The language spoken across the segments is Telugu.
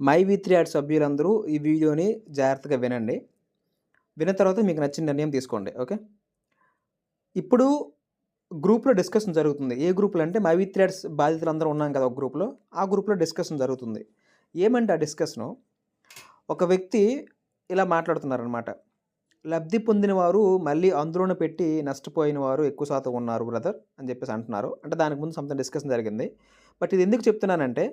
మై వి త్రీ యాడ్ సభ్యులందరూ ఈ వీడియోని జాగ్రత్తగా వినండి. విన్న తర్వాత మీకు నచ్చిన నిర్ణయం తీసుకోండి. ఓకే? ఇప్పుడు గ్రూప్లో డిస్కషన్ జరుగుతుంది. ఏ గ్రూప్లో అంటే మై వి త్రీ యాడ్స్ బాధితులందరూ ఉన్నాం కదా ఒక గ్రూప్లో ఆ గ్రూప్లో డిస్కషన్ జరుగుతుంది. ఏమంటే ఆ డిస్కషను? ఒక వ్యక్తి ఇలా మాట్లాడుతున్నారనమాట లబ్ధి పొందిన వారు మళ్ళీ అందులోనే పెట్టి నష్టపోయిన వారు ఎక్కువ శాతం ఉన్నారు బ్రదర్ అని చెప్పేసి అంటున్నారు. అంటే దానికి ముందు సంథింగ్ డిస్కషన్ జరిగింది. బట్ ఇది ఎందుకు చెప్తున్నానంటే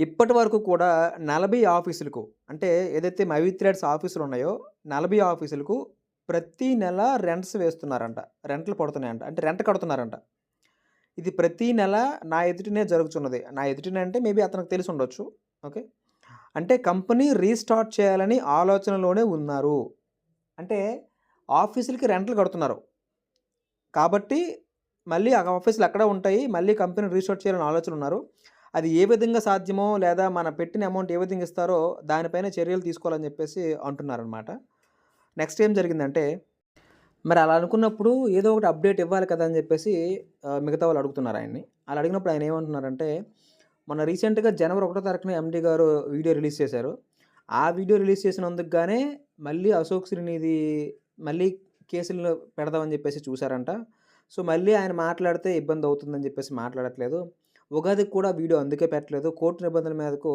ఇప్పటి వరకు కూడా నలభై ఆఫీసులకు అంటే ఏదైతే మవిత్రేడ్స్ ఆఫీసులు ఉన్నాయో నలభై ఆఫీసులకు ప్రతి నెల రెంట్స్ వేస్తున్నారంట. రెంట్లు పడుతున్నాయంట. అంటే రెంట్ కడుతున్నారంట. ఇది ప్రతి నెల నా ఎదుటినే జరుగుతున్నది. నా ఎదుటినే అంటే మేబీ అతనికి తెలిసి ఉండొచ్చు. ఓకే? అంటే కంపెనీ రీస్టార్ట్ చేయాలని ఆలోచనలోనే ఉన్నారు. అంటే ఆఫీసులకి రెంట్లు కడుతున్నారు. కాబట్టి మళ్ళీ ఆ ఆఫీసులు అక్కడ ఉంటాయి. మళ్ళీ కంపెనీ రీస్టార్ట్ చేయాలని ఆలోచన ఉన్నారు. అది ఏ విధంగా సాధ్యమో లేదా మన పెట్టిన అమౌంట్ ఏ విధంగా ఇస్తారో దానిపైన చర్యలు తీసుకోవాలని చెప్పేసి అంటున్నారనమాట నెక్స్ట్ ఏం జరిగిందంటే మరి అలా అనుకున్నప్పుడు ఏదో ఒకటి అప్డేట్ ఇవ్వాలి కదా అని చెప్పేసి మిగతా వాళ్ళు అడుగుతున్నారు ఆయన్ని. అలా అడిగినప్పుడు ఆయన ఏమంటున్నారంటే మన రీసెంట్గా జనవరి ఒకటో తారీఖున ఎండి గారు వీడియో రిలీజ్ చేశారు. ఆ వీడియో రిలీజ్ చేసినందుకు గానే మళ్ళీ అశోక్ శ్రీనిధి మళ్ళీ కేసులు పెడదామని చెప్పేసి చూశారంట. సో మళ్ళీ ఆయన మాట్లాడితే ఇబ్బంది అవుతుందని చెప్పేసి మాట్లాడట్లేదు. ఉగాదికి కూడా వీడియో అందుకే పెట్టలేదు. కోర్టు నిబంధనల మీదకు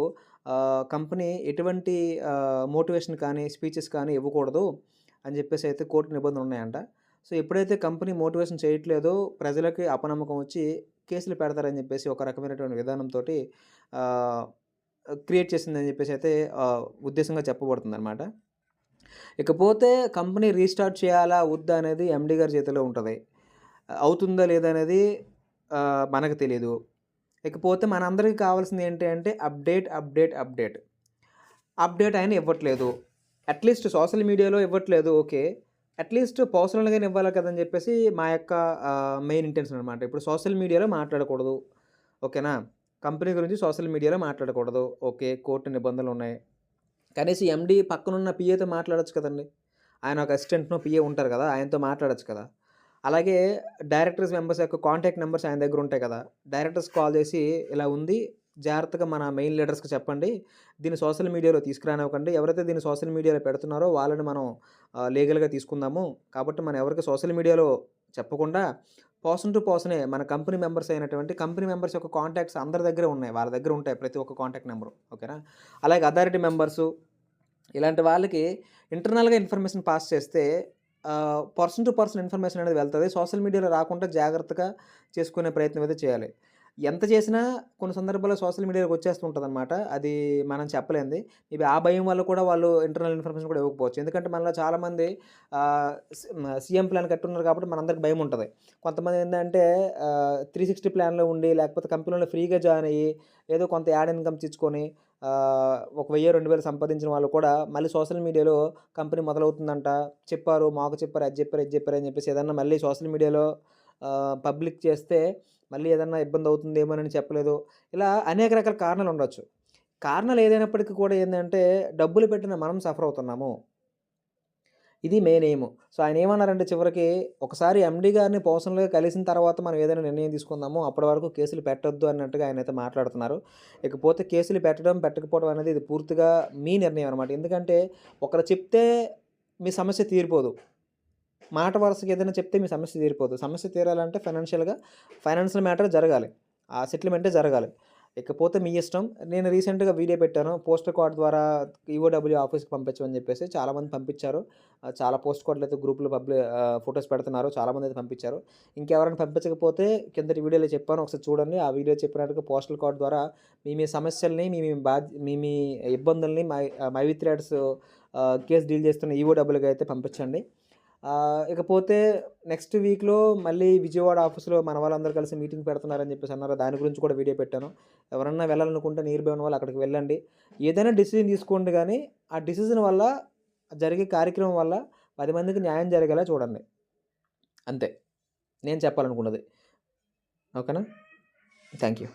కంపెనీ ఎటువంటి మోటివేషన్ కానీ స్పీచెస్ కానీ ఇవ్వకూడదు అని చెప్పేసి అయితే కోర్టు నిబంధనలు ఉన్నాయంట. సో ఎప్పుడైతే కంపెనీ మోటివేషన్ చేయట్లేదో ప్రజలకి అపనమ్మకం వచ్చి కేసులు పెడతారని చెప్పేసి ఒక రకమైనటువంటి విధానంతో క్రియేట్ చేసిందని చెప్పేసి అయితే ఉద్దేశంగా చెప్పబడుతుంది అనమాట ఇకపోతే కంపెనీ రీస్టార్ట్ చేయాలా వద్దా అనేది ఎండీ గారి చేతిలో ఉంటుంది. అవుతుందా లేదా అనేది మనకు తెలియదు ఇకపోతే మనందరికీ కావాల్సింది ఏంటి అంటే అప్డేట్ అప్డేట్ అప్డేట్. అప్డేట్ ఆయన ఇవ్వట్లేదు. అట్లీస్ట్ సోషల్ మీడియాలో ఇవ్వట్లేదు ఓకే. అట్లీస్ట్ పర్సనల్గానే ఇవ్వాలి కదని చెప్పేసి మా యొక్క మెయిన్ ఇంటెన్షన్ అనమాట ఇప్పుడు సోషల్ మీడియాలో మాట్లాడకూడదు ఓకేనా? కంపెనీ గురించి సోషల్ మీడియాలో మాట్లాడకూడదు ఓకే. కోర్టు నిబంధనలు ఉన్నాయి. కనీసం ఎండి పక్కనున్న పిఏతో మాట్లాడచ్చు కదండి. ఆయన ఒక అసిస్టెంట్నో పిఏ ఉంటారు కదా ఆయనతో మాట్లాడచ్చు కదా. అలాగే డైరెక్టర్స్ మెంబర్స్ యొక్క కాంటాక్ట్ నెంబర్స్ ఆయన దగ్గర ఉంటాయి కదా. డైరెక్టర్స్ కాల్ చేసి ఇలా ఉంది జాగ్రత్తగా మన మెయిన్ లీడర్స్కి చెప్పండి. దీన్ని సోషల్ మీడియాలో తీసుకురానివ్వకండి. ఎవరైతే దీన్ని సోషల్ మీడియాలో పెడుతున్నారో వాళ్ళని మనం లీగల్గా తీసుకుందాము. కాబట్టి మనం ఎవరికి సోషల్ మీడియాలో చెప్పకుండా పర్సన్ టు పర్సనే మన కంపెనీ మెంబర్స్ అయినటువంటి కంపెనీ మెంబర్స్ యొక్క కాంటాక్ట్స్ అందరి దగ్గర ఉన్నాయి. వాళ్ళ దగ్గర ఉంటాయి ప్రతి ఒక్క కాంటాక్ట్ నెంబరు. ఓకేనా? అలాగే అథారిటీ మెంబర్సు ఇలాంటి వాళ్ళకి ఇంటర్నల్గా ఇన్ఫర్మేషన్ పాస్ చేస్తే పర్సన్ టు పర్సన్ ఇన్ఫర్మేషన్ అనేది వెళ్తుంది. సోషల్ మీడియాలో రాకుండా జాగ్రత్తగా చేసుకునే ప్రయత్నం అయితే చేయాలి. ఎంత చేసినా కొన్ని సందర్భాల్లో సోషల్ మీడియాలోకి వచ్చేస్తుంటుంది అనమాట అది మనం చెప్పలేంది. ఇవి ఆ భయం వల్ల కూడా వాళ్ళు ఇంటర్నల్ ఇన్ఫర్మేషన్ కూడా ఇవ్వకపోవచ్చు. ఎందుకంటే మనలో చాలామంది సీఎం ప్లాన్ కట్టున్నారు కాబట్టి మనందరికి భయం ఉంటుంది. కొంతమంది ఏంటంటే త్రీ సిక్స్టీ ప్లాన్లో ఉండి లేకపోతే కంపెనీలో ఫ్రీగా జాయిన్ అయ్యి ఏదో కొంత యాడ్ ఇన్కమ్ తెచ్చుకొని ఒక వెయ్యి రెండు వేలు సంపాదించిన వాళ్ళు కూడా మళ్ళీ సోషల్ మీడియాలో కంపెనీ మొదలవుతుందంట. చెప్పారు మాకు చెప్పారు అది చెప్పారు ఇది చెప్పారు అని చెప్పేసి ఏదన్నా మళ్ళీ సోషల్ మీడియాలో పబ్లిక్ చేస్తే మళ్ళీ ఏదన్నా ఇబ్బంది అవుతుందేమోనని చెప్పలేదు. ఇలా అనేక రకాల కారణాలు ఉండొచ్చు. కారణాలు ఏదైనప్పటికీ కూడా ఏంటంటే డబ్బులు పెట్టిన మనం సఫర్ అవుతున్నాము. ఇది మెయిన్ ఎయిమ్ సో ఆయన ఏమన్నారంటే చివరికి ఒకసారి ఎండీ గారిని పర్సనల్గా కలిసిన తర్వాత మనం ఏదైనా నిర్ణయం తీసుకుందాము అప్పటి వరకు కేసులు పెట్టొద్దు అన్నట్టుగా ఆయన అయితే మాట్లాడుతున్నారు. ఇకపోతే కేసులు పెట్టడం పెట్టకపోవడం అనేది ఇది పూర్తిగా మీ నిర్ణయం అనమాట ఎందుకంటే ఒకరు చెప్తే మీ సమస్య తీరిపోదు. మాట వరుసకి ఏదైనా చెప్తే మీ సమస్య తీరిపోదు. సమస్య తీరాలంటే ఫైనాన్షియల్గా ఫైనాన్షియల్ మ్యాటర్ జరగాలి. ఆ సెటిల్మెంటే జరగాలి. ఇకపోతే మీ ఇష్టం. నేను రీసెంట్గా వీడియో పెట్టాను. పోస్టర్ కార్డ్ ద్వారా ఈఓడబ్ల్యూ ఆఫీస్కి పంపించమని చెప్పేసి చాలామంది పంపించారు. చాలా పోస్ట్ కార్డులు అయితే గ్రూప్లో పబ్లి ఫొటోస్ పెడుతున్నారు. చాలామంది అయితే పంపించారు. ఇంకెవరైనా పంపించకపోతే కిందటి వీడియోలో చెప్పాను. ఒకసారి చూడండి. ఆ వీడియో చెప్పినట్టుగా పోస్టల్ కార్డ్ ద్వారా మీ మీ సమస్యల్ని మీ మీ బాధ్య మీ మీ ఇబ్బందుల్ని మై మైవిత్రాడ్స్ కేసు డీల్ చేస్తున్న ఈఓడబ్ల్యూగా అయితే పంపించండి. ఇకపోతే నెక్స్ట్ వీక్లో మళ్ళీ విజయవాడ ఆఫీస్లో మన వాళ్ళందరూ కలిసి మీటింగ్ పెడుతున్నారని చెప్పేసి అన్నారు. దాని గురించి కూడా వీడియో పెట్టాను. ఎవరన్నా వెళ్ళాలనుకుంటే నీరు ఉన్న వాళ్ళు అక్కడికి వెళ్ళండి. ఏదైనా డిసిజన్ తీసుకోండి కానీ ఆ డిసిజన్ వల్ల జరిగే కార్యక్రమం వల్ల పది మందికి న్యాయం జరిగేలా చూడండి. అంతే. నేను చెప్పాలనుకున్నది. ఓకేనా? Thank you